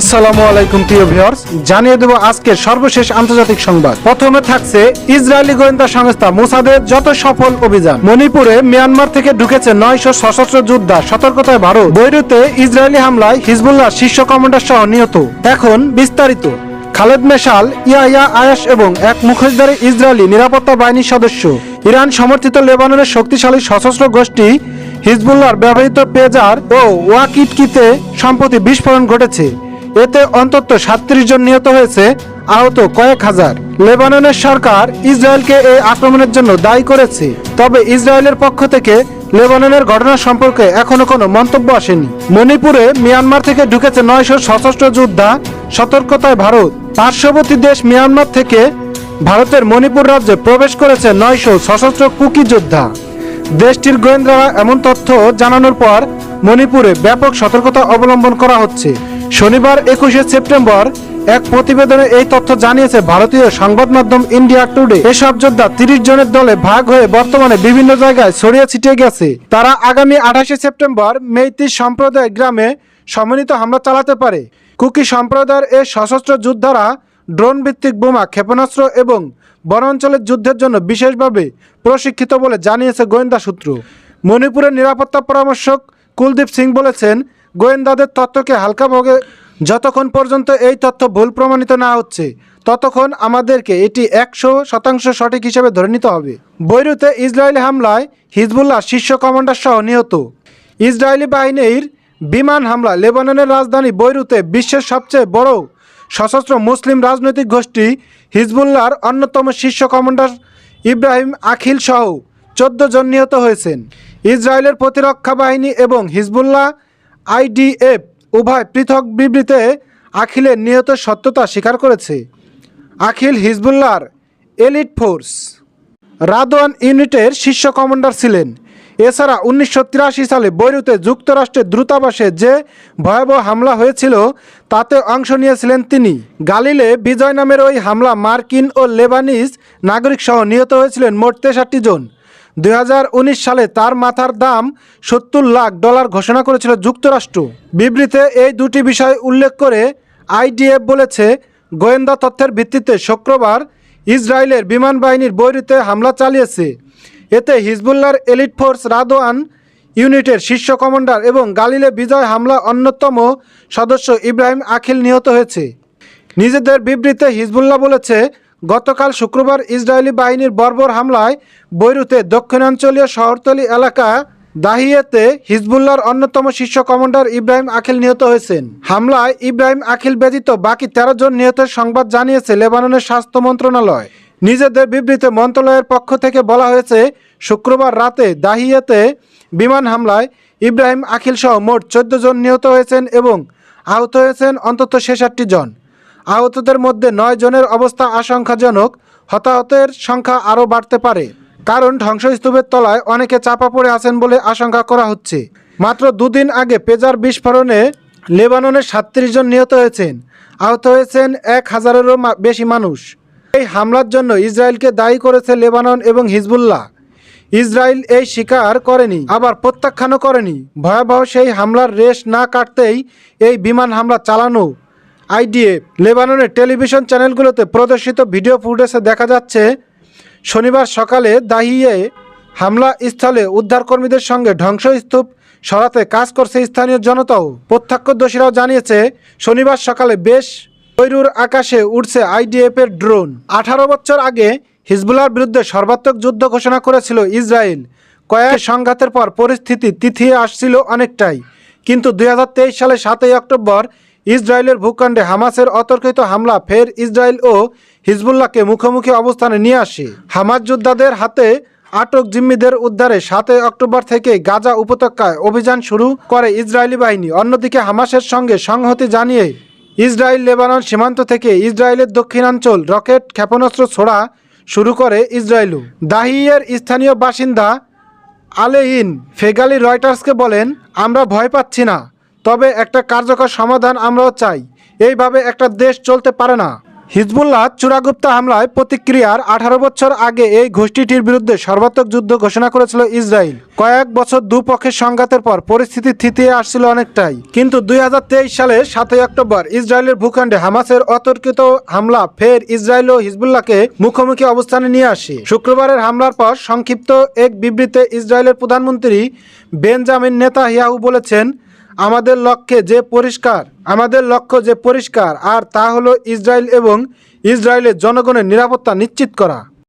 আসসালামু আলাইকুম, প্রিয় ভিউয়ার্স। জানিয়ে দেব আজকের সর্বশেষ আন্তর্জাতিক সংবাদ। প্রথমে থাকছে ইসরায়েলি গোয়েন্দা সংস্থা মোসাদের যত সফল অভিযান। মণিপুরে মিয়ানমার থেকে ঢুকেছে নয়শো সশস্ত্র যোদ্ধা, সতর্কতায় ভারত। বৈরুতে ইসরায়েলি হামলায় হিজবুল্লাহ শীর্ষ কমান্ডার সহ নিহত। এখন বিস্তারিত। খালেদ মেশাল, ইয়াহিয়া আয়াস এবং এক মুখোশধারী ইসরায়েলি নিরাপত্তা বাহিনীর সদস্য। ইরান সমর্থিত লেবাননের শক্তিশালী সশস্ত্র গোষ্ঠী হিজবুল্লাহর ব্যবহৃত পেজার ও ওয়াকিটকিতে সম্প্রতি বিস্ফোরণ ঘটেছে। এতে অন্তত সাতত্রিশ জন নিহত হয়েছে, আহত কয়েক হাজার। লেবাননের সরকার ইসরায়েলকে এই আক্রমণের জন্য দায়ী করেছে। তবে ইসরায়েলের পক্ষ থেকে লেবাননের ঘটনা সম্পর্কে এখনও কোনো মন্তব্য আসেনি। মণিপুরে মিয়ানমার থেকে ঢুকেছে নয়শো সশস্ত্র যোদ্ধা, সতর্কতায় ভারত। পার্শ্ববর্তী দেশ মিয়ানমার থেকে ভারতের মণিপুর রাজ্যে প্রবেশ করেছে নয়শো সশস্ত্র কুকি যোদ্ধা। দেশটির গোয়েন্দারা এমন তথ্য জানানোর পর মণিপুরে ব্যাপক সতর্কতা অবলম্বন করা হচ্ছে। শনিবার একুশে সেপ্টেম্বর এক প্রতিবেদনে এই তথ্য জানিয়েছে ভারতীয় সংবাদ মাধ্যম ইন্ডিয়া টুডে। এসব যোদ্ধা তিরিশ জনের দলে ভাগ হয়ে বর্তমানে বিভিন্ন জায়গায় ছড়িয়ে ছিটিয়ে গেছে। তারা আগামী আঠাশে সেপ্টেম্বর মেইতি সম্প্রদায় গ্রামে সমন্বিত হামলা চালাতে পারে। কুকি সম্প্রদায়ের এই সশস্ত্র যোদ্ধারা ড্রোন ভিত্তিক বোমা, ক্ষেপণাস্ত্র এবং বনাঞ্চলের যুদ্ধের জন্য বিশেষভাবে প্রশিক্ষিত বলে জানিয়েছে গোয়েন্দা সূত্র। মণিপুরের নিরাপত্তা পরামর্শক কুলদীপ সিং বলেছেন গোয়েন্দাদের তথ্যকে হালকাভাবে যতক্ষণ পর্যন্ত এই তথ্য ভুল প্রমাণিত না হচ্ছে, ততক্ষণ আমাদেরকে এটি একশো শতাংশ সঠিক হিসেবে ধরে নিতে হবে। বৈরুতে ইসরায়েলি হামলায় হিজবুল্লাহ শীর্ষ কমান্ডার সহ নিহত। ইসরায়েলি বাহিনীর বিমান হামলা লেবাননের রাজধানী বৈরুতে বিশ্বের সবচেয়ে বড় সশস্ত্র মুসলিম রাজনৈতিক গোষ্ঠী হিজবুল্লাহর অন্যতম শীর্ষ কমান্ডার ইব্রাহিম আখিল সহ চোদ্দ জন নিহত হয়েছেন। ইসরায়েলের প্রতিরক্ষা বাহিনী এবং হিজবুল্লাহ আইডিএফ উভয় পৃথক বিবৃতে আখিলের নিহত সত্যতা স্বীকার করেছে। আখিল হিজবুল্লাহর এলিট ফোর্স। রাদওয়ান ইউনিটের শীর্ষ কমান্ডার ছিলেন। এছাড়া উনিশশো তিরাশি সালে বৈরুতে যুক্তরাষ্ট্রের দূতাবাসে যে ভয়াবহ হামলা হয়েছিল তাতে অংশ নিয়েছিলেন তিনি। গালিলে বিজয় নামের ওই হামলা মার্কিন ও লেবানিজ নাগরিক সহ নিহত হয়েছিলেন মোট তেষট্টি জন। দু হাজার উনিশ সালে তার মাথার দাম সত্তর লাখ ডলার ঘোষণা করেছিল যুক্তরাষ্ট্র। বিবৃতে এই দুটি বিষয় উল্লেখ করে আইডিএফ বলেছে, গোয়েন্দা তথ্যের ভিত্তিতে শুক্রবার ইসরায়েলের বিমান বাহিনীর বৈরুতে হামলা চালিয়েছে। এতে হিজবুল্লাহর এলিট ফোর্স রাদোয়ান ইউনিটের শীর্ষ কমান্ডার এবং গালিলে বিজয় হামলা অন্যতম সদস্য ইব্রাহিম আখিল নিহত হয়েছে। নিজেদের বিবৃতিতে হিজবুল্লাহ বলেছে গতকাল শুক্রবার ইসরায়েলি বাহিনীর বর্বর হামলায় বৈরুতে দক্ষিণাঞ্চলীয় শহরতলি এলাকা দাহিয়েতে হিজবুল্লাহর অন্যতম শীর্ষ কমান্ডার ইব্রাহিম আখিল নিহত হয়েছেন। হামলায় ইব্রাহিম আখিল ব্যতীত বাকি তেরো জন নিহতের সংবাদ জানিয়েছে লেবাননের স্বাস্থ্য মন্ত্রণালয়। নিজেদের বিবৃতি মন্ত্রণালয়ের পক্ষ থেকে বলা হয়েছে, শুক্রবার রাতে দাহিয়াতে বিমান হামলায় ইব্রাহিম আখিল সহ মোট চোদ্দ জন নিহত হয়েছেন এবং আহত হয়েছেন অন্তত ছেষট্টি জন। আহতদের মধ্যে নয় জনের অবস্থা আশঙ্কাজনক, হতাহতের সংখ্যা আরও বাড়তে পারে। কারণ ধ্বংসস্তূপের তলায় অনেকে চাপা পড়ে আছেন বলে আশঙ্কা করা হচ্ছে। মাত্র দুদিন আগে পেজার বিস্ফোরণে লেবাননের সাতত্রিশ জন নিহত হয়েছেন। আহত হয়েছেন এক হাজারেরও বেশি মানুষ। এই হামলার জন্য ইসরায়েলকে দায়ী করেছে লেবানন এবং হিজবুল্লাহ। ইসরায়েল এই স্বীকার করেনি, আবার প্রত্যাখ্যানও করেনি। ভয়াবহ সেই হামলার রেশ না কাটতেই এই বিমান হামলা চালানো আইডিএফ লেবাননের টেলিভিশন চ্যানেলগুলোতে প্রদর্শিত ভিডিও ফুটেজে দেখা যাচ্ছে, শনিবার সকালে দাহিয়ে হামলা স্থলে উদ্ধারকর্মীদের সঙ্গে ধ্বংসস্তূপ সরাতে কাজ করছে স্থানীয় জনতাও। প্রত্যক্ষদর্শীরাও জানিয়েছে, শনিবার সকালে বেশ বৈরুর আকাশে উড়ছে আইডিএফ এর ড্রোন। আঠারো বছর আগে হিজবুলার বিরুদ্ধে সর্বাত্মক যুদ্ধ ঘোষণা করেছিল ইসরায়েল। কয়েক সংঘাতের পর পরিস্থিতি তিথিয়ে আসছিল অনেকটাই। কিন্তু দুই হাজার তেইশ সালে সাতই অক্টোবর ইসরায়েলের ভূখণ্ডে হামাসের অতর্কিত হামলা ফের ইসরায়েল ও হিজবুল্লাহকে মুখোমুখি অবস্থানে নিয়ে আসে। হামাস যোদ্ধাদের হাতে আটক জিম্মিদের উদ্ধারে সাতই অক্টোবর থেকে গাজা উপত্যকায় অভিযান শুরু করে ইসরায়েলি বাহিনী। অন্যদিকে হামাসের সঙ্গে সংহতি জানিয়ে ইসরায়েল লেবানন সীমান্ত থেকে ইসরায়েলের দক্ষিণাঞ্চল রকেট ক্ষেপণাস্ত্র ছোড়া শুরু করে ইসরায়েলও। দাহিয়ের স্থানীয় বাসিন্দা আলেইন ফেগালি রয়টার্সকে বলেন, আমরা ভয় পাচ্ছি না। তবে একটা কার্যকর সমাধান আমরাও চাই। এইভাবে একটা দেশ চলতে পারে না। হিজবুল্লাহ চূড়াগুপ্তা হামলায় প্রতিক্রিয়ার আঠারো বছর আগে এই গোষ্ঠীটির বিরুদ্ধে সর্বাত্মক যুদ্ধ ঘোষণা করেছিল ইসরায়েল। কয়েক বছর দুপক্ষের সংঘাতের পর পরিস্থিতি থিতিয়ে আসছিল অনেকটাই। কিন্তু দুই সালের সাতই অক্টোবর ইসরায়েলের ভূখণ্ডে হামাসের অতর্কিত হামলা ফের ইসরায়েল ও হিজবুল্লাহকে মুখোমুখি অবস্থানে নিয়ে আসে। শুক্রবারের হামলার পর সংক্ষিপ্ত এক বিবৃতিতে ইসরায়েলের প্রধানমন্ত্রী বেনজামিন নেতাহিয়াহু বলেছেন আমাদের লক্ষ্যে যে পরিষ্কার, আমাদের লক্ষ্য যে পরিষ্কার, আর তা হলো ইসরায়েল এবং ইসরায়েলের জনগণের নিরাপত্তা নিশ্চিত করা।